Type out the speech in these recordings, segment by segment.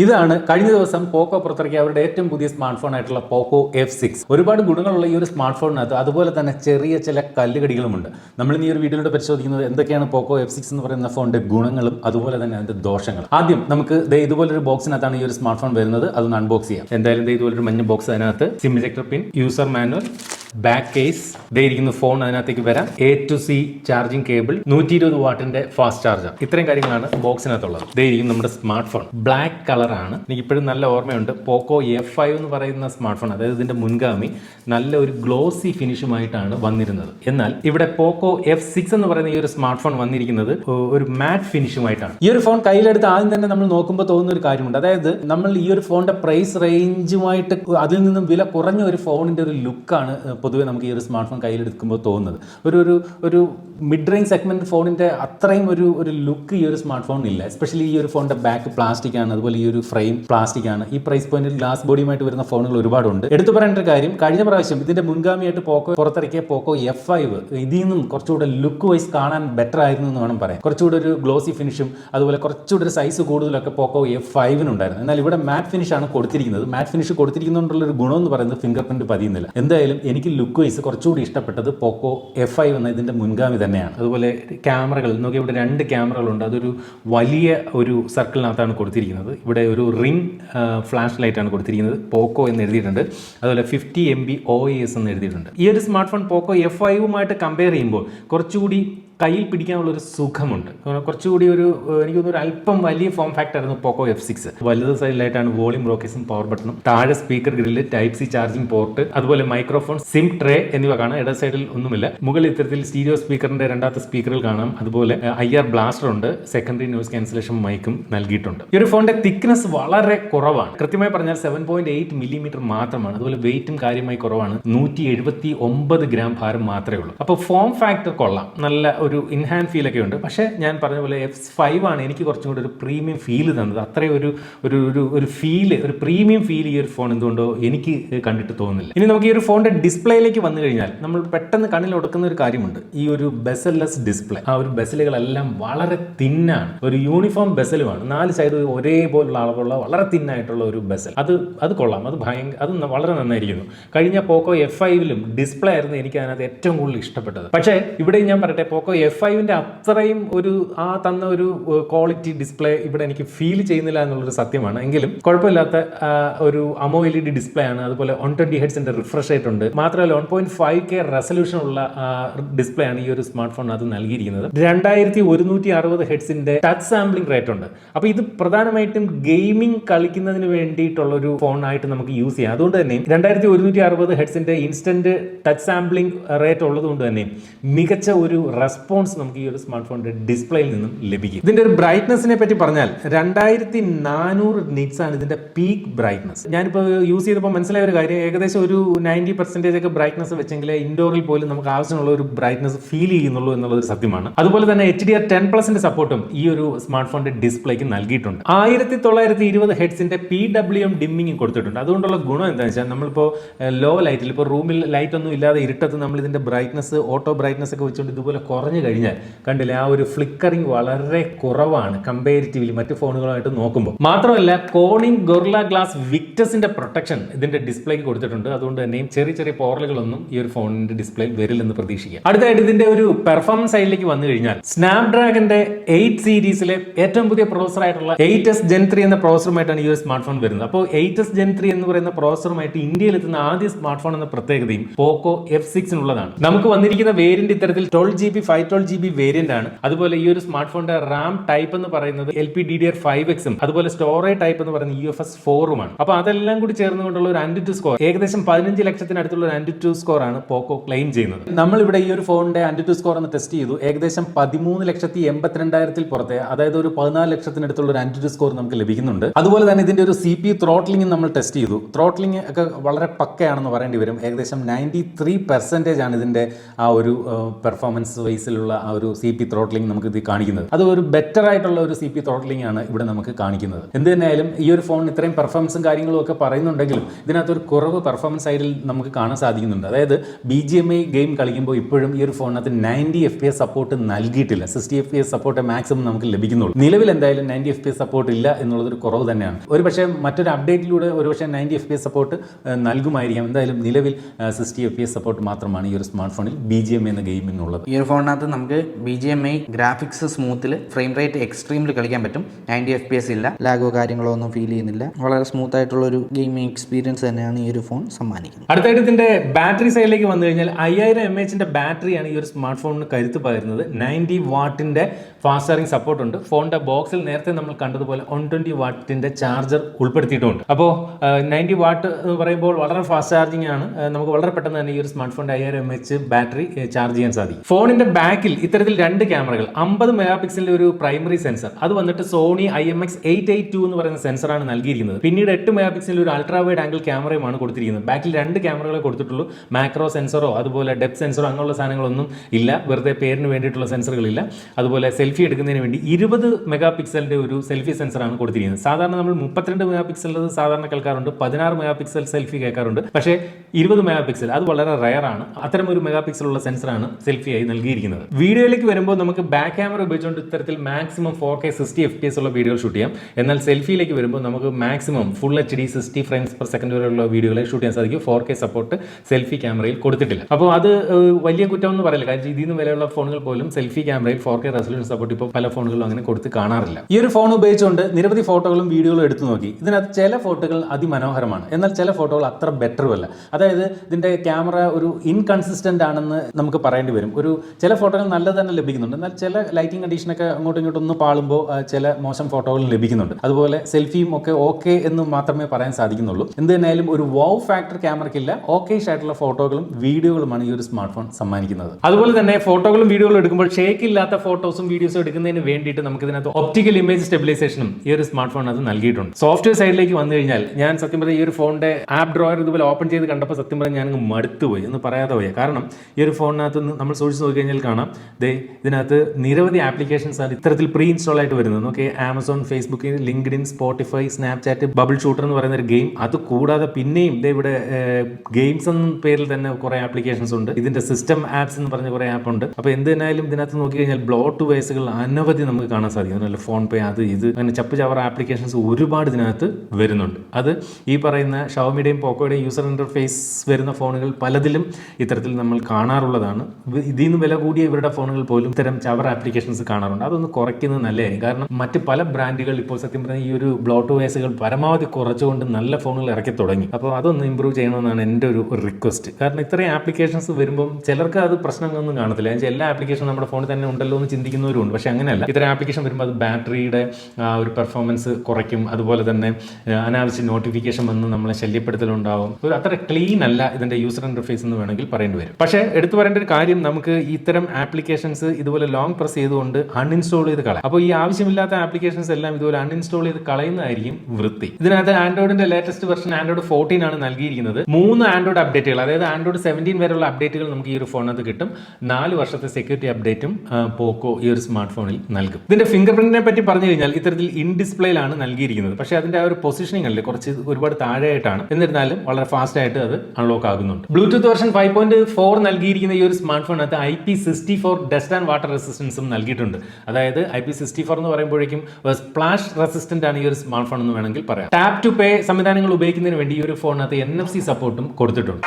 ഇതാണ് കഴിഞ്ഞ ദിവസം പോക്കോ പുറത്തിറക്കിയ അവരുടെ ഏറ്റവും പുതിയ സ്മാർട്ട് ഫോൺ ആയിട്ടുള്ള പോക്കോ എഫ് സിക്സ് ഒരുപാട് ഗുണങ്ങളുള്ള ഈ ഒരു സ്മാർട്ട് ഫോണിനകത്ത് അതുപോലെ തന്നെ ചെറിയ ചില കല്ലുകടികളുമുണ്ട്. നമ്മൾ ഈ ഒരു വീഡിയോയിലൂടെ പരിശോധിക്കുന്നത് എന്തൊക്കെയാണ് പോക്കോ എഫ് സിക്സ് എന്ന് പറയുന്ന ഫോണിന്റെ ഗുണങ്ങളും അതുപോലെ തന്നെ അതിന്റെ ദോഷങ്ങളും. ആദ്യം നമുക്ക് ഇതുപോലൊരു ബോക്സിനകത്താണ് ഈ ഒരു സ്മാർട്ട് ഫോൺ വരുന്നത്. അതൊന്ന് അൺബോക്സ് ചെയ്യാം. എന്തായാലും ഇതുപോലൊരു മഞ്ഞ ബോക്സ് അതിനകത്ത് SIM ejector pin user manual back case ഇരിക്കുന്ന ഫോൺ അതിനകത്തേക്ക് വരാം. A to C charging cable നൂറ്റി ഇരുപത് വാട്ടിന്റെ ഫാസ്റ്റ് ചാർജർ ഇത്രയും കാര്യങ്ങളാണ് ബോക്സിനകത്തുള്ളത് ദേ ഇരിക്കും നമ്മുടെ സ്മാർട്ട് ഫോൺ ബ്ലാക്ക് കളറാണ്. എനിക്കിപ്പോഴും നല്ല ഓർമ്മയുണ്ട്. പോക്കോ എഫ് ഫൈവ് എന്ന് പറയുന്ന സ്മാർട്ട് ഫോൺ അതായത് ഇതിന്റെ മുൻഗാമി നല്ല ഒരു ഗ്ലോസി ഫിനിഷുമായിട്ടാണ് വന്നിരുന്നത്. എന്നാൽ ഇവിടെ പോക്കോ എഫ് സിക്സ് എന്ന് പറയുന്ന ഈ ഒരു സ്മാർട്ട് ഫോൺ വന്നിരിക്കുന്നത് ഒരു മാറ്റ് ഫിനിഷുമായിട്ടാണ്. ഈ ഒരു ഫോൺ കയ്യിലെടുത്ത് ആദ്യം തന്നെ നമ്മൾ നോക്കുമ്പോൾ തോന്നുന്ന ഒരു കാര്യമുണ്ട്. അതായത് നമ്മൾ ഈ ഒരു ഫോണിന്റെ പ്രൈസ് റേഞ്ചുമായിട്ട് അതിൽ നിന്നും വില കുറഞ്ഞ ഒരു ഫോണിന്റെ ഒരു ലുക്കാണ് പൊതുവേ നമുക്ക് ഈ ഒരു സ്മാർട്ട് ഫോൺ കയ്യിലെടുക്കുമ്പോൾ തോന്നുന്നത്. ഒരു ഒരു ഒരു മിഡ് റേഞ്ച് സെഗ്മെന്റ് ഫോണിന്റെ അത്രയും ഒരു ഒരു ലുക്ക് ഈ ഒരു സ്മാർട്ട് ഫോണിൽ ഇല്ല. എസ്പെഷ്യലി ഈ ഒരു ഫോണിന്റെ ബാക്ക് പ്ലാസ്റ്റിക് ആണ് അതുപോലെ ഈ ഒരു ഫ്രെയിം പ്ലാസ്റ്റിക് ആണ് ഈ പ്രൈസ് പോയിന്റിൽ ഗ്ലാസ് ബോഡിയുമായിട്ട് വരുന്ന ഫോണുകൾ ഒരുപാടുണ്ട്. എടുത്തു പറയേണ്ട ഒരു കാര്യം കഴിഞ്ഞ പ്രാവശ്യം ഇതിന്റെ മുൻഗാമിയായിട്ട് പോക്കോ പുറത്തിറക്കിയ പോക്കോ എഫ് ഫൈവ് ഇതിൽ നിന്നും കുറച്ചുകൂടെ ലുക്ക് വൈസ് കാണാൻ ബെറ്റർ ആയിരുന്നു എന്ന് വേണം പറയാം കുറച്ചുകൂടെ ഒരു ഗ്ലോസി ഫിനിഷും അതുപോലെ കുറച്ചുകൂടെ ഒരു സൈസ് കൂടുതലൊക്കെ പോക്കോ എഫ് ഫൈവിനുണ്ടായിരുന്നു എന്നാൽ ഇവിടെ മാറ്റ് ഫിനിഷ് ആണ് കൊടുത്തിരിക്കുന്നത്. മാറ്റ് ഫിനിഷ് കൊടുത്തിരിക്കുന്നതുകൊണ്ടുള്ള ഒരു ഗുണം എന്ന് പറയുന്നത് ഫിംഗർ പ്രിന്റ് പതിയുന്നില്ല. എന്തായാലും എനിക്ക് ലുക്ക് വൈസ് കുറച്ചുകൂടി ഇഷ്ടപ്പെട്ടത് പോക്കോ എഫ് ഫൈവ് എന്ന ഇതിന്റെ മുൻഗാമി തന്നെയാണ്. അതുപോലെ ക്യാമറകൾ നോക്കി ഇവിടെ രണ്ട് ക്യാമറകളുണ്ട്. അതൊരു വലിയ ഒരു സർക്കിളിനകത്താണ് കൊടുത്തിരിക്കുന്നത്. ഇവിടെ ഒരു റിംഗ് ഫ്ലാഷ് ലൈറ്റാണ് കൊടുത്തിരിക്കുന്നത്. പോക്കോ എന്ന് എഴുതിയിട്ടുണ്ട്. അതുപോലെ fifty M B O S എന്ന് എഴുതിയിട്ടുണ്ട്. ഈ ഒരു സ്മാർട്ട് ഫോൺ പോക്കോ എഫ് ഫൈവുമായിട്ട് കമ്പയർ ചെയ്യുമ്പോൾ കുറച്ചുകൂടി കയ്യിൽ പിടിക്കാനുള്ള ഒരു സുഖമുണ്ട് കുറച്ചുകൂടി ഒരു എനിക്ക് തോന്നുന്നു ഒരു അല്പം വലിയ ഫോം ഫാക്ടർ ആയിരുന്നു പോക്കോ എഫ് സിക്സ് വലുത് സൈഡിലായിട്ടാണ് വോളിയം റോക്കേസും പവർ ബട്ടണും താഴെ speaker grill type C charging port അതുപോലെ മൈക്രോഫോൺ സിം ട്രേ എന്നിവ കാണാം. ഇട സൈഡിൽ ഒന്നുമില്ല. മുകളിൽ ഇത്തരത്തിൽ സ്റ്റീരിയോ സ്പീക്കറിന്റെ രണ്ടാമത്തെ സ്പീക്കറിൽ കാണാം. അതുപോലെ ഐ ആർ ബ്ലാസ്റ്റർ ഉണ്ട്. സെക്കൻഡറി നോയ്സ് ക്യാൻസലേഷൻ മൈക്കും നൽകിയിട്ടുണ്ട്. ഈ ഒരു ഫോണിന്റെ തിക്നെസ് വളരെ കുറവാണ്. കൃത്യമായി പറഞ്ഞാൽ സെവൻ പോയിന്റ് എയ്റ്റ് മില്ലിമീറ്റർ മാത്രമാണ്. അതുപോലെ വെയിറ്റും കാര്യമായി കുറവാണ്. നൂറ്റി എഴുപത്തി ഒമ്പത് ഗ്രാം ഭാരം മാത്രമേ ഉള്ളൂ. അപ്പോൾ ഫോം ഫാക്ടർ കൊള്ളാം. നല്ല ഒരു ഇൻഹാൻഡ് ഫീൽ ഒക്കെ ഉണ്ട്. പക്ഷേ ഞാൻ പറഞ്ഞ പോലെ എഫ് ഫൈവ് ആണ് എനിക്ക് കുറച്ചും കൂടി ഒരു പ്രീമിയം ഫീൽ തന്നത്. അത്രയും ഒരു ഒരു ഒരു ഒരു ഫീൽ ഒരു പ്രീമിയം ഫീൽ ഈ ഒരു ഫോൺ എന്തുകൊണ്ടോ എനിക്ക് കണ്ടിട്ട് തോന്നുന്നില്ല. ഇനി നമുക്ക് ഈ ഒരു ഫോണിന്റെ ഡിസ്പ്ലേയിലേക്ക് വന്നു കഴിഞ്ഞാൽ നമ്മൾ പെട്ടെന്ന് കണ്ണിൽ ഒടുക്കുന്ന ഒരു കാര്യമുണ്ട്. ഈ ഒരു ബെസൽലെസ് ഡിസ്പ്ലേ ആ ഒരു ബെസലുകളെല്ലാം വളരെ തിന്നാണ്. ഒരു യൂണിഫോം ബെസലുമാണ് നാല് സൈഡ് ഒരേപോലുള്ള അളവുള്ള വളരെ തിന്നായിട്ടുള്ള ഒരു ബെസൽ അത് അത് കൊള്ളാം. അത് ഭയങ്കര അത് വളരെ നന്നായിരിക്കുന്നു. കഴിഞ്ഞ പോക്കോ എഫ് ഫൈവിലും ഡിസ്പ്ലേ ആയിരുന്നു എനിക്ക് അതിനകത്ത് ഏറ്റവും കൂടുതൽ ഇഷ്ടപ്പെട്ടത്. പക്ഷേ ഇവിടെ ഞാൻ പറയട്ടെ പോക്കോ എഫ് ഐവിന്റെ അത്രയും ഒരു ആ തന്ന ഒരു ക്വാളിറ്റി ഡിസ്പ്ലേ ഇവിടെ എനിക്ക് ഫീൽ ചെയ്യുന്നില്ല എന്നുള്ളൊരു സത്യമാണ്. എങ്കിലും കുഴപ്പമില്ലാത്ത ഒരു AMOLED display ആണ്. അതുപോലെ വൺ ട്വന്റി ഹെഡ്സിന്റെ റിഫ്രഷ് റേറ്റ് ഉണ്ട്. മാത്രമല്ല one point five K resolution ഉള്ള ഡിസ്പ്ലേ ആണ് ഈ ഒരു സ്മാർട്ട് ഫോൺ അത് നൽകിയിരിക്കുന്നത്. രണ്ടായിരത്തി ഒരുന്നൂറ്റി അറുപത് ഹെഡ്സിന്റെ ടച്ച് സാമ്പിളിംഗ് റേറ്റ് ഉണ്ട്. അപ്പോൾ ഇത് പ്രധാനമായിട്ടും ഗെയിമിംഗ് കളിക്കുന്നതിന് വേണ്ടിയിട്ടുള്ള ഒരു ഫോൺ ആയിട്ട് നമുക്ക് യൂസ് ചെയ്യാം. അതുകൊണ്ട് തന്നെ രണ്ടായിരത്തി ഒരുന്നൂറ്റി അറുപത് ഹെഡ്സിന്റെ ഇൻസ്റ്റന്റ് ടച്ച് സാമ്പിളിംഗ് റേറ്റ് ഉള്ളതുകൊണ്ട് തന്നെ മികച്ച ഒരു റെസ്പോൺസ് നമുക്ക് ഈ ഒരു സ്മാർട്ട് ഫോണിന്റെ ഡിസ്പ്ലേയിൽ നിന്നും ലഭിക്കും. ഇതിന്റെ ഒരു ബ്രൈറ്റ്നസിനെ പറ്റി പറഞ്ഞാൽ രണ്ടായിരത്തി നാനൂറ് നിറ്റ്സ് ആണ് ഇതിന്റെ പീക്ക് ബ്രൈറ്റ്നസ് ഞാനിപ്പോൾ യൂസ് ചെയ്തപ്പോൾ മനസ്സിലായ ഒരു കാര്യം ഏകദേശം ഒരു നയന്റി പെർസെന്റേജ് ഒക്കെ ബ്രൈറ്റ്നസ് വെച്ചെങ്കിൽ ഇൻഡോറിൽ പോലും നമുക്ക് ആവശ്യമുള്ള ഒരു ബ്രൈറ്റ്നസ് ഫീൽ ചെയ്യുന്നുള്ളൂ എന്നുള്ളൊരു സത്യമാണ്. അതുപോലെ തന്നെ എച്ച് ഡി ആർ ടെൻ പ്ലസിന്റെ സപ്പോർട്ടും ഈ ഒരു സ്മാർട്ട് ഫോണിന്റെ ഡിസ്പ്ലേക്ക് നൽകിയിട്ടുണ്ട്. ആയിരത്തി തൊള്ളായിരത്തി ഇരുപത് ഹെഡ്സിന്റെ പി ഡബ്ല്യു എം ഡിമ്മിങ് കൊടുത്തിട്ടുണ്ട്. അതുകൊണ്ടുള്ള ഗുണം എന്താണെന്ന് വെച്ചാൽ നമ്മളിപ്പോൾ ലോ ലൈറ്റിൽ ഇപ്പോൾ റൂമിൽ ലൈറ്റ് ഒന്നും ഇല്ലാതെ ഇരുട്ടത്ത് നമ്മൾ ഇതിന്റെ ബ്രൈറ്റ്നസ് ഓട്ടോ ബ്രൈറ്റ്നസ് ഒക്കെ വെച്ചുകൊണ്ട് ഇതുപോലെ കുറഞ്ഞു കഴിഞ്ഞാൽ കണ്ടില്ലേ ആ ഒരു ഫ്ലിക്കറിങ് വളരെ കുറവാണ് കമ്പാരിറ്റീവ്ലി മറ്റു ഫോണുകളായിട്ട് നോക്കുമ്പോൾ. മാത്രമല്ല കോണിംഗ് ഗൊർല ഗ്ലാസ് വിക്ടസിന്റെ പ്രൊട്ടക്ഷൻ ഇതിന്റെ ഡിസ്പ്ലേക്ക് കൊടുത്തിട്ടുണ്ട്. അതുകൊണ്ട് തന്നെയും ചെറിയ ചെറിയ പോറലുകളൊന്നും ഈ ഒരു ഫോണിന്റെ ഡിസ്പ്ലേയിൽ വരില്ലെന്ന് പ്രതീക്ഷിക്കാം. അടുത്തായിട്ട് ഇതിന്റെ ഒരു പെർഫോമൻസ് സൈഡിലേക്ക് വന്നു കഴിഞ്ഞാൽ സ്നാപ്ഡ്രാഗന്റെ എയ്റ്റ് സീരീസിലെ ഏറ്റവും പുതിയ പ്രോസർ ആയിട്ടുള്ള എയ്റ്റ് എസ് ജെൻ ത്രീ എന്ന പ്രോസറുമായിട്ടാണ് ഈ ഒരു സ്മാർട്ട് ഫോൺ വരുന്നത്. അപ്പോൾ എയ്റ്റ് എസ് ജെൻ ത്രീ എന്ന് പറയുന്ന പ്രോസറുമായിട്ട് ഇന്ത്യയിൽ എത്തുന്ന ആദ്യ സ്മാർട്ട് ഫോൺ എന്ന പ്രത്യേകതയും പോക്കോ എഫ് സിക്സിനുള്ളതാണ് നമുക്ക് വന്നിരിക്കുന്ന വേരിയന്റ് ഇത്തരത്തിൽ twelve G B five twelve G B variant ആണ്. അതുപോലെ ഈ ഒരു സ്മാർട്ട് ഫോണിന്റെ റാം ടൈപ്പ് എന്ന് പറയുന്നത് L P D D R five എക്സും അതുപോലെ സ്റ്റോറേജ് ടൈപ്പ് എന്ന് പറയുന്നത് യു എഫ് എസ് ഫോറുമാണ് അപ്പോൾ അതെല്ലാം കൂടി ചേർന്നുകൊണ്ടുള്ള ഒരു ആന്റി ടു സ്കോർ ഏകദേശം പതിനഞ്ച് ലക്ഷത്തിനടുത്തുള്ള ഒരു ആന്റി ടു സ്കോർ ആണ് പോക്കോ ക്ലെയിം ചെയ്യുന്നത്. നമ്മൾ ഇവിടെ ഈ ഒരു ഫോണിന്റെ ആന്റി ടു സ്കോർ എന്ന് ടെസ്റ്റ് ചെയ്തു. ഏകദേശം പതിമൂന്ന് ലക്ഷത്തി എൺപത്തിരണ്ടായിരത്തിൽ പുറത്തെ അതായത് ഒരു പതിനാല് ലക്ഷത്തിനടുത്തുള്ള ഒരു ആന്റി ടു സ്കോർ നമുക്ക് ലഭിക്കുന്നുണ്ട്. അതുപോലെ തന്നെ ഇതിന്റെ ഒരു സി പി ത്രോട്ട്ലിംഗ് നമ്മൾ ടെസ്റ്റ് ചെയ്തു. ത്രോട്ട്ലിംഗ് ഒക്കെ വളരെ പക്കയാണെന്ന് പറയേണ്ടി വരും. ഏകദേശം നയന്റി ത്രീ പെർസെന്റേജ് ആണ് ഇതിന്റെ ആ ഒരു പെർഫോമൻസ് വൈസിൽ എല്ലുള്ള ആ ഒരു സി പി ത്രോട്ട്ലിംഗ് നമുക്ക് ഇത് കാണിക്കുന്നത്. അത് ഒരു ബെറ്റർ ആയിട്ടുള്ള ഒരു സി പി ത്രോട്ട്ലിംഗ് ആണ് ഇവിടെ നമുക്ക് കാണിക്കുന്നത്. എന്ത് തന്നെയായാലും ഈ ഒരു ഫോൺ ഇത്രയും പെർഫോമൻസും കാര്യങ്ങളും ഒക്കെ പറയുന്നുണ്ടെങ്കിലും ഇതിനകത്ത് ഒരു കുറവ് പെർഫോമൻസ് സൈഡിൽ നമുക്ക് കാണാൻ സാധിക്കുന്നുണ്ട്. അതായത് B G M I game കളിക്കുമ്പോൾ ഇപ്പോഴും ഈ ഒരു ഫോണിനകത്ത് ninety F P S support നൽകിയിട്ടില്ല. Sixty F P S support maximum നമുക്ക് ലഭിക്കുന്നുള്ളൂ. നിലവിൽ എന്തായാലും ninety F P S support ഇല്ല എന്നുള്ളത് ഒരു കുറവ് തന്നെയാണ്. ഒരു പക്ഷേ മറ്റൊരു അപ്ഡേറ്റിലൂടെ ഒരു പക്ഷേ ninety F P S support നൽകുമായിരിക്കാം. എന്തായാലും നിലവിൽ sixty F P S support മാത്രമാണ് ഈ ഒരു സ്മാർട്ട് ഫോണിൽ ബി ജി എം എന്ന ഗെയിമിനുള്ളത് ഈ ഒരു ഫോണിനകത്ത് നമുക്ക് B G M I graphics സ്മൂത്തിൽ frame rate എക്സ്ട്രീമിൽ കളിക്കാൻ പറ്റും. നയന്റി എഫ് പി എസ് ഇല്ല. ലാഗോ കാര്യങ്ങളോ ഒന്നും ഫീൽ ചെയ്യുന്നില്ല. വളരെ സ്മൂത്ത് ആയിട്ടുള്ള ഒരു ഗെയിമിംഗ് എക്സ്പീരിയൻസ് തന്നെയാണ് ഈ ഒരു ഫോൺ സമ്മാനിക്കുന്നത്. അടുത്തായിട്ട് ഇതിന്റെ ബാറ്ററി സൈഡിലേക്ക് വന്നു കഴിഞ്ഞാൽ അയ്യായിരം എം എച്ചിന്റെ ബാറ്ററിയാണ് ഈ ഒരു സ്മാർട്ട് ഫോണിന് കരുത്ത് പകരുന്നത്. നയന്റി വാട്ടിന്റെ ഫാസ്റ്റ് ചാർജിങ് സപ്പോർട്ട് ഉണ്ട്. ഫോണിന്റെ ബോക്സിൽ നേരത്തെ നമ്മൾ കണ്ടതുപോലെ വൺ ട്വന്റി വാട്ടിന്റെ ചാർജർ ഉൾപ്പെടുത്തിയിട്ടുണ്ട്. അപ്പോൾ നയന്റി വാട്ട് എന്ന് പറയുമ്പോൾ വളരെ ഫാസ്റ്റ് ചാർജിങ് ആണ്. നമുക്ക് വളരെ പെട്ടെന്ന് തന്നെ ഈ ഒരു സ്മാർട്ട് ഫോണിന്റെ അയ്യായിരം എം എച്ച് ബാറ്ററി ചാർജ് ചെയ്യാൻ സാധിക്കും. ഫോണിന്റെ ബാക്കിൽ ഇത്തരത്തിൽ രണ്ട് ക്യാമറകൾ അമ്പത് മെഗാ പിക്സലിന്റെ ഒരു പ്രൈമറി സെൻസർ അത് വന്നിട്ട് Sony I M X eight eight two എന്ന് പറയുന്ന സെൻസറാണ് നൽകിയിരിക്കുന്നത്. പിന്നീട് എട്ട് മെഗാ പിക്സലിൽ ഒരു അൾട്രാ വൈഡ് ആംഗിൾ ക്യാമറയുമാണ് കൊടുത്തിരിക്കുന്നത്. ബാക്കിൽ രണ്ട് ക്യാമറകളെ കൊടുത്തിട്ടുള്ളൂ. മാക്രോ സെൻസറോ അതുപോലെ ഡെപ് സെൻസറോ അങ്ങനെയുള്ള സാധനങ്ങളൊന്നും ഇല്ല. വെറുതെ പേരിന് വേണ്ടിയിട്ടുള്ള സെൻസറുകളില്ല അതുപോലെ സെൽഫി എടുക്കുന്നതിന് വേണ്ടി ഇരുപത് മെഗാ പിക്സലിന്റെ ഒരു സെൽഫി സെൻസറാണ് കൊടുത്തിരിക്കുന്നത്. സാധാരണ നമ്മൾ മുപ്പത്തിരണ്ട് മെഗാ പിക്സലത് സാധാരണ കേൾക്കാറുണ്ട്. പതിനാറ് മെഗാ പിക്സൽ സെൽഫി കേൾക്കാറുണ്ട്. പക്ഷേ ഇരുപത് മെഗാ പിക്സൽ അത് വളരെ റയർ ആണ്. അത്തരം ഒരു മെഗാ പിക്സലുള്ള സെൻസറാണ് സെൽഫിയായി നൽകിയിരിക്കുന്നത്. വീഡിയോയിലേക്ക് വരുമ്പോൾ നമുക്ക് ബാക്ക് ക്യാമറ ഉപയോഗിച്ചുകൊണ്ട് ഇത്തരത്തിൽ maximum four K sixty F P S ഉള്ള വീഡിയോ ഷൂട്ട് ചെയ്യാം. എന്നാൽ സെൽഫിയിലേക്ക് വരുമ്പോൾ നമുക്ക് maximum full H D sixty frames per second വരെയുള്ള വീഡിയോകളെ ഷൂട്ട് ചെയ്യാൻ സാധിക്കും. ഫോർ കെ സപ്പോർട്ട് സെൽഫി ക്യാമറയിൽ കൊടുത്തിട്ടില്ല. അപ്പോൾ അത് വലിയ വലിയ കുറ്റമൊന്നും പറയില്ല. കാരണം ഇതിൽ നിന്ന് വിലയുള്ള ഫോണുകൾ പോലും സെൽഫി ക്യാമറയിൽ ഫോർ കെ റെസൊല്യൂഷൻ സപ്പോർട്ട് ഇപ്പോൾ പല ഫോണുകളും അങ്ങനെ കൊടുത്ത് കാണാറില്ല. ഈ ഒരു ഫോൺ ഉപയോഗിച്ചുകൊണ്ട് നിരവധി ഫോട്ടോകളും വീഡിയോകളും എടുത്തു നോക്കി. ഇതിനകത്ത് ചില ഫോട്ടോകൾ അതിമനോഹരമാണ്. എന്നാൽ ചില ഫോട്ടോകൾ അത്ര ബെറ്ററും അല്ല. അതായത് ഇതിന്റെ ക്യാമറ ഒരു ഇൻകൺസിസ്റ്റന്റ് ആണെന്ന് നമുക്ക് പറയേണ്ടി വരും. ഒരു ചില ഫോട്ടോകൾ നല്ലത് തന്നെ ലഭിക്കുന്നുണ്ട്. എന്നാൽ ചില ലൈറ്റിംഗ് കണ്ടീഷനൊക്കെ അങ്ങോട്ടും ഇങ്ങോട്ടും ഒന്ന് പാളുമ്പോൾ ചില മോശം ഫോട്ടോകളും ലഭിക്കുന്നുണ്ട്. അതുപോലെ സെൽഫിയും ഒക്കെ ഓക്കെ എന്ന് മാത്രമേ പറയാൻ സാധിക്കുന്നുള്ളൂ. എന്ത് തന്നെയായാലും ഒരു വൗ ഫാക്ടർ ക്യാമറയ്ക്കില്ല ഓക്കെ ആയിട്ടുള്ള ഫോട്ടോകളും വീഡിയോകളുമാണ് ഈ ഒരു സ്മാർട്ട് ഫോൺ സമ്മാനിക്കുന്നത്. അതുപോലെ തന്നെ ഫോട്ടോകളും വീഡിയോകളും എടുക്കുമ്പോൾ ഷേക്ക് ഇല്ലാത്ത ഫോട്ടോസും വീഡിയോസും എടുക്കുന്നതിന് വേണ്ടിയിട്ട് നമുക്ക് ഇതിനകത്ത് ഒപ്റ്റിക്കൽ ഇമേജ് സ്റ്റെബിലൈസേഷനും ഈ ഒരു സ്മാർട്ട് ഫോൺ അത് നൽകിയിട്ടുണ്ട് സോഫ്റ്റ്വെയർ സൈഡിലേക്ക് വന്നു കഴിഞ്ഞാൽ ഞാൻ സത്യം പറഞ്ഞ ഈ ഒരു ഫോണിന്റെ ആപ്പ് ഡ്രോയർ ഇതുപോലെ ഓപ്പൺ ചെയ്ത് കണ്ടപ്പോൾ സത്യം പറഞ്ഞാൽ ഞാൻ മടുത്തുപോയി. എന്ന് പറയാതെ പോയി. കാരണം ഈ ഒരു ഫോണിനകത്ത് നമ്മൾ സൂക്ഷിച്ച് നോക്കി കഴിഞ്ഞാൽ കാണാം. ദേ ഇതിനകത്ത് നിരവധി ആപ്ലിക്കേഷൻസ് ആണ് ഇത്തരത്തിൽ പ്രീ ഇൻസ്റ്റാൾ ആയിട്ട് വരുന്നത്. Okay Amazon Facebook LinkedIn Spotify Snapchat bubble shooter എന്ന് പറയുന്ന ഒരു ഗെയിം അത് കൂടാതെ പിന്നെയും ദേ ഇവിടെ ഗെയിംസ് എന്ന പേരിൽ തന്നെ കുറെ ആപ്ലിക്കേഷൻസ് ഉണ്ട്. ഇതിന്റെ സിസ്റ്റം ആപ്സ് എന്ന് പറഞ്ഞ കുറെ ആപ്പ് ഉണ്ട്. അപ്പോൾ എന്ത് തന്നെയായാലും ഇതിനകത്ത് നോക്കി കഴിഞ്ഞാൽ ബ്ലോട്ട് വേസുകൾ അനവധി നമുക്ക് കാണാൻ സാധിക്കും. അതുപോലെ ഫോൺ പേ അത് ഇത് അങ്ങനെ ചപ്പ് ചവർ ആപ്ലിക്കേഷൻസ് ഒരുപാട് ഇതിനകത്ത് വരുന്നുണ്ട്. അത് ഈ പറയുന്ന ഷവമിയുടെയും പോക്കോയുടെയും യൂസർ ഇന്റർഫേസ് വരുന്ന ഫോണുകൾ പലതിലും ഇത്തരത്തിൽ നമ്മൾ കാണാറുള്ളതാണ്. ഇത് ഇതിൽ നിന്ന് വില കൂടിയ ഇവരുടെ ഫോണുകൾ പോലും ഇത്തരം ചവർ ആപ്ലിക്കേഷൻസ് കാണാറുണ്ട്. അതൊന്ന് കുറയ്ക്കുന്നത് നല്ലതായിരിക്കും. കാരണം മറ്റ് പല ബ്രാൻഡുകൾ ഇപ്പോൾ സത്യം പറഞ്ഞാൽ ഈ ഒരു ബ്ലോട്ട് വേസുകൾ പരമാവധി കുറച്ചുകൊണ്ട് നല്ല ഫോണുകൾ ഇറക്കി തുടങ്ങി. അപ്പോൾ അതൊന്ന് ഇമ്പ്രൂവ് ചെയ്യണമെന്നാണ് എന്റെ ഒരു റിക്വസ്റ്റ് കാരണം ഇത്രയും ആപ്ലിക്കേഷൻസ് വരുമ്പോൾ ചിലർക്ക് അത് പ്രശ്നങ്ങളൊന്നും കാണത്തില്ല. എന്ന് വെച്ചാൽ എല്ലാ ആപ്ലിക്കേഷനും നമ്മുടെ ഫോണിൽ തന്നെ ഉണ്ടല്ലോ എന്ന് ചിന്തിക്കുന്നവരുണ്ട് പക്ഷേ അങ്ങനെയല്ല. ഇത്തരം ആപ്ലിക്കേഷൻ വരുമ്പോൾ അത് ബാറ്ററിയുടെ ഒരു പെർഫോമൻസ് കുറയ്ക്കും. അതുപോലെ തന്നെ അനാവശ്യ നോട്ടിഫിക്കേഷൻ വന്ന് നമ്മളെ ശല്യപ്പെടുത്തലുണ്ടാവും. ഒരു അത്ര ക്ലീൻ അല്ല ഇതിന്റെ യൂസർ ഇന്റർഫേസ് എന്ന് വേണമെങ്കിൽ പറയേണ്ടി വരും. പക്ഷേ എടുത്തു പറയേണ്ട ഒരു കാര്യം നമുക്ക് ഇത്തരം ആപ്ലിക്കേഷൻസ് ഇതുപോലെ ലോങ് പ്രസ് ചെയ്തുകൊണ്ട് അൺഇൻസ്റ്റാൾ ചെയ്ത് കളയാം. അപ്പോൾ ഈ ആവശ്യമില്ലാത്ത ആപ്ലിക്കേഷൻസ് എല്ലാം ഇതുപോലെ അൺഇൻസ്റ്റാൾ ചെയ്ത് കളയുന്നതായിരിക്കും വൃത്തി. ഇതിനകത്ത് ആൻഡ്രോയിഡിന്റെ ലേറ്റസ്റ്റ് വെർഷൻ ആൻഡ്രോയിഡ് ഫോർട്ടീൻ ആണ് നൽകിയിരിക്കുന്നത്. മൂന്ന് ആൻഡ്രോയിഡ് അപ്ഡേറ്റുകൾ അതായത് ആൻഡ്രോയിഡ് സെവന്റീൻ വരെയുള്ള അപ്ഡേറ്റുകൾ നമുക്ക് ഈ ഒരു ഫോണിനകത്ത് കിട്ടും. നാല് വർഷത്തെ സെക്യൂരിറ്റി അപ്ഡേറ്റും പോക്കോ ഈ ഒരു സ്മാർട്ട് ഫോണിൽ നൽകും. ഇതിന്റെ ഫിംഗർ പ്രിന്റിനെ പറ്റി പറഞ്ഞു കഴിഞ്ഞാൽ ഇത്തരത്തിൽ ഇൻ ഡിസ്പ്ലേയിലാണ് നൽകിയിരിക്കുന്നത്. പക്ഷേ അതിന്റെ ആ ഒരു പൊസിഷനിങ് അല്ലേ കുറച്ച് ഒരുപാട് താഴെയായിട്ടാണ്. എന്നിരുന്നാലും വളരെ ഫാസ്റ്റ് ആയിട്ട് അത് അൺലോക്ക് ആകുന്നുണ്ട്. Bluetooth version five point four നൽകിയിരിക്കുന്ന ഈ ഒരു സ്മാർട്ട് ഫോണിനകത്ത് I P sixty four dust and water റെസിസ്റ്റൻസും നൽകിയിട്ടുണ്ട്. അതായത് ഐ പി സിക്സ്റ്റി ഫോർ എന്ന് പറയുമ്പോഴേക്കും സ്പ്ലാഷ് റെസിസ്റ്റന്റ് ആണ് ഈ ഒരു സ്മാർട്ട് ഫോൺ എന്ന് വേണമെങ്കിൽ പറയാം. ടാപ്പ് ടു പേ സംവിധാനങ്ങൾ ഉപയോഗിക്കുന്നതിന് വേണ്ടി ഈ ഒരു ഫോണിനകത്ത് എൻ എഫ് സി സപ്പോർട്ടും കൊടുത്തിട്ടുണ്ട്.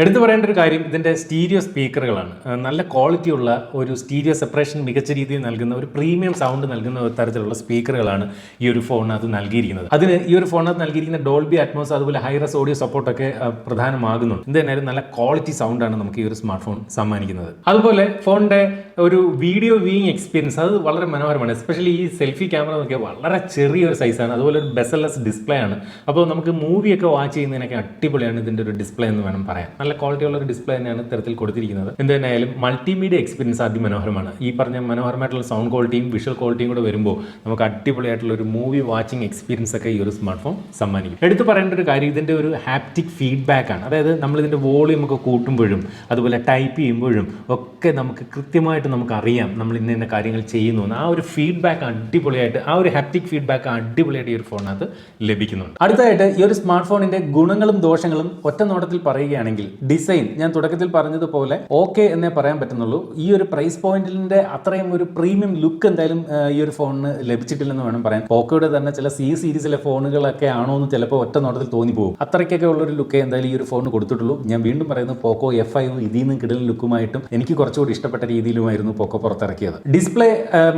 എടുത്തു പറയേണ്ട ഒരു കാര്യം ഇതിന്റെ സ്റ്റീരിയോ സ്പീക്കറുകളാണ്. നല്ല ക്വാളിറ്റി ഉള്ള ഒരു സ്റ്റീരിയോ സെപ്പറേഷൻ മികച്ച രീതിയിൽ നൽകുന്ന ഒരു പ്രീമിയം സൗണ്ട് നൽകുന്ന തരത്തിലുള്ള സ്പീക്കറുകളാണ് ഈ ഒരു ഫോണിനകത്ത് നൽകിയിരിക്കുന്നത്. അതിന് ഈ ഒരു ഫോണിനകത്ത് നൽകിയിരിക്കുന്ന ഡോൾബി അറ്റ്മോസ് അതുപോലെ ഹൈറസ് ഓഡിയോ സപ്പോർട്ടൊക്കെ പ്രധാനമാകുന്നുണ്ട്. എന്തായാലും നല്ല ക്വാളിറ്റി സൗണ്ടാണ് നമുക്ക് ഈ ഒരു സ്മാർട്ട് ഫോൺ സമ്മാനിക്കുന്നത്. അതുപോലെ ഫോണിന്റെ ഒരു വീഡിയോ വ്യൂയിങ് എക്സ്പീരിയൻസ് അത് വളരെ മനോഹരമാണ്. എസ്പെഷ്യലി ഈ സെൽഫി ക്യാമറ നോക്കിയാൽ വളരെ ചെറിയൊരു സൈസാണ് അതുപോലെ ഒരു ബെസലസ് ഡിസ്പ്ലേ ആണ്. അപ്പോൾ നമുക്ക് മൂവിയൊക്കെ വാച്ച് ചെയ്യുന്നതിനൊക്കെ അടിപൊളിയാണ് ഇതിന്റെ ഒരു ഡിസ്പ്ലേ എന്ന് വേണം പറയാം നല്ല ക്വാളിറ്റി ഉള്ള ഒരു ഡിസ്പ്ലേ തന്നെയാണ് ഇത്തരത്തിൽ കൊടുത്തിരിക്കുന്നത്. എന്ത് തന്നെയായാലും മൾട്ടിമീഡിയ എക്സ്പീരിയൻസ് അതിമനോഹരമാണ് ഈ പറഞ്ഞ മനോഹരമായിട്ടുള്ള സൗണ്ട് ക്വാളിറ്റിയും വിഷ്വൽ ക്വാളിറ്റിയും കൂടെ വരുമ്പോൾ നമുക്ക് അടിപൊളിയായിട്ടുള്ള ഒരു മൂവി വാച്ചിങ് എക്സ്പീരിയൻസ് ഒക്കെ ഈ ഒരു സ്മാർട്ട് ഫോൺ സമ്മാനിക്കും. എടുത്തു പറയേണ്ട ഒരു കാര്യം ഇതിന്റെ ഒരു ഹാപ്റ്റിക് ഫീഡ്ബാക്ക് ആണ്. അതായത് നമ്മൾ ഇതിന്റെ വോളിയം ഒക്കെ കൂട്ടുമ്പോഴും അതുപോലെ ടൈപ്പ് ചെയ്യുമ്പോഴും ഒക്കെ നമുക്ക് കൃത്യമായിട്ട് നമുക്ക് അറിയാം നമ്മൾ ഇന്ന ഇന്ന കാര്യങ്ങൾ ചെയ്യുന്നു. ആ ഒരു ഫീഡ്ബാക്ക് അടിപൊളിയായിട്ട് ആ ഒരു ഹാപ്റ്റിക് ഫീഡ്ബാക്ക് അടിപൊളിയായിട്ട് ഈ ഒരു ഫോണിനകത്ത് ലഭിക്കുന്നുണ്ട്. അടുത്തതായിട്ട് ഈ ഒരു സ്മാർട്ട് ഫോണിന്റെ ഗുണങ്ങളും ദോഷങ്ങളും ഒറ്റ നോട്ടത്തിൽ പറയുകയാണെങ്കിൽ ഡിസൈൻ ഞാൻ തുടക്കത്തിൽ പറഞ്ഞതുപോലെ ഓക്കെ എന്നേ പറയാൻ പറ്റുന്നുള്ളൂ. ഈ ഒരു പ്രൈസ് പോയിന്റിന്റെ അത്രയും ഒരു പ്രീമിയം ലുക്ക് എന്തായാലും ഈ ഒരു ഫോണിന് ലഭിച്ചിട്ടില്ലെന്ന് വേണം പറയാൻ. പോക്കോയുടെ തന്നെ ചില സി സീരീസിലെ ഫോണുകളൊക്കെ ആണോ എന്ന് ചിലപ്പോൾ ഒറ്റ നോട്ടത്തിൽ തോന്നിപ്പോകും. അത്രയ്ക്കൊക്കെ ഉള്ളൊരു ലുക്ക് എന്തായാലും ഈ ഒരു ഫോണിന് കൊടുത്തിട്ടുള്ളൂ. ഞാൻ വീണ്ടും പറയുന്നത് പോക്കോ എഫ് ഐ ഇതിൽ നിന്നും കിടലും ലുക്കുമായിട്ടും എനിക്ക് കുറച്ചുകൂടി ഇഷ്ടപ്പെട്ട രീതിയിലുമായിരുന്നു പോക്കോ പുറത്തിറക്കിയത്. ഡിസ്പ്ലേ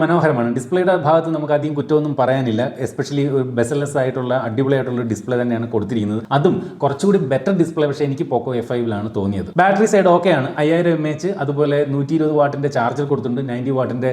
മനോഹരമാണ്. ഡിസ്പ്ലേയുടെ ഭാഗത്ത് നമുക്ക് അധികം കുറ്റമൊന്നും പറയാനില്ല. എസ്പെഷ്യലി ബെസലെസ് ആയിട്ടുള്ള അടിപൊളിയായിട്ടുള്ള ഡിസ്പ്ലേ തന്നെയാണ് കൊടുത്തിരിക്കുന്നത്. അതും കുറച്ചുകൂടി ബെറ്റർ ഡിസ്പ്ലേ പക്ഷേ എനിക്ക് പോക്കോ എഫ് ഐവിലാണ് തോന്നിയത്. ബാറ്ററി സൈഡ് ഓക്കെയാണ് അയ്യായിരം എം എച്ച് അതുപോലെ നൂറ്റി ഇരുപത് വാട്ടിന്റെ ചാർജർ കൊടുത്തിട്ടുണ്ട്. നയന്റി വാട്ടിന്റെ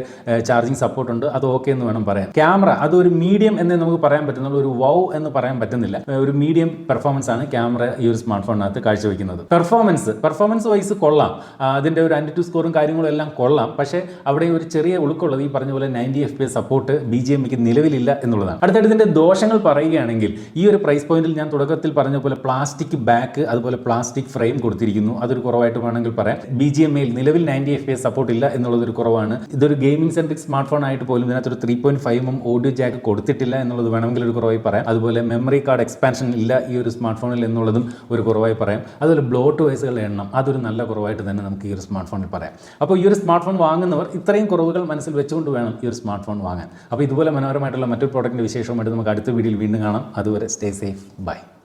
ചാർജിങ് സപ്പോർട്ട് ഉണ്ട്. അത് ഓക്കെ എന്ന് വേണം പറയാൻ. ക്യാമറ അത് ഒരു മീഡിയം എന്നേ നമുക്ക് പറയാൻ പറ്റുന്നുള്ളൂ. ഒരു വൗ എന്ന് പറയാൻ പറ്റുന്നില്ല. ഒരു മീഡിയം പെർഫോമൻസ് ആണ് ക്യാമറ ഈ ഒരു സ്മാർട്ട് ഫോണിനകത്ത് കാഴ്ചവെക്കുന്നത്. പെർഫോമൻസ് പെർഫോമൻസ് വൈസ് കൊള്ളാം. അതിന്റെ ഒരു ആന്റി ടു സ്കോറും കാര്യങ്ങളും എല്ലാം കൊള്ളാം. പക്ഷേ അവിടെ ഒരു ചെറിയ ഉൾക്കുള്ളത് ഈ പറഞ്ഞ പോലെ ninety F P support B G എമ്മിക്ക് നിലവിലില്ല എന്നുള്ളതാണ്. ഇതിന്റെ ദോഷങ്ങൾ പറയുകയാണെങ്കിൽ ഈ ഒരു പ്രൈസ് പോയിന്റിൽ ഞാൻ തുടക്കത്തിൽ പറഞ്ഞ പോലെ പ്ലാസ്റ്റിക് ബാക്ക് അതുപോലെ പ്ലാസ്റ്റിക് ഫ്രെയിം കൊടുത്തിരിക്കുന്നു. അതൊരു കുറവായിട്ട് വേണമെങ്കിൽ പറയാം. ബി ജി എം എയിൽ നിലവിൽ നയന്റി എഫ് എ സപ്പോർട്ട് ഇല്ല എന്നുള്ളതൊരു കുറവാണ്. ഇതൊരു ഗെയിമിംഗ് സെൻട്രിക് സ്മാർട്ട് ഫോൺ ആയിട്ട് പോലും ഇതിനകത്ത് ഒരു three point five M audio jack കൊടുത്തിട്ടില്ല എന്നുള്ളത് വേണമെങ്കിൽ ഒരു കുറവായി പറയാം. അതുപോലെ മെമ്മറി കാർഡ് എക്സ്പാൻഷൻ ഇല്ല ഈ ഒരു സ്മാർട്ട് ഫോണിൽ എന്നുള്ളതും ഒരു കുറവായി പറയാം. അതുപോലെ ബ്ലോട്ട് വയസ്സുകളുടെ എണ്ണം അതൊരു നല്ല കുറവായിട്ട് തന്നെ നമുക്ക് ഈ ഒരു സ്മാർട്ട് ഫോണിൽ പറയാം. അപ്പോൾ ഈ ഒരു സ്മാർട്ട് ഫോൺ വാങ്ങുന്നവർ ഇത്രയും കുറവുകൾ മനസ്സിൽ വെച്ചുകൊണ്ട് വേണം ഈ ഒരു സ്മാർട്ട് ഫോൺ വാങ്ങാൻ. അപ്പോൾ ഇതുപോലെ മനോഹരമായിട്ടുള്ള മറ്റൊരു പ്രോഡക്റ്റിന്റെ വിശേഷമായിട്ട് നമുക്ക് അടുത്ത വീഡിയോയിൽ വീണ്ടും കാണാം. അതുവരെ സ്റ്റേ സേഫ് ബൈ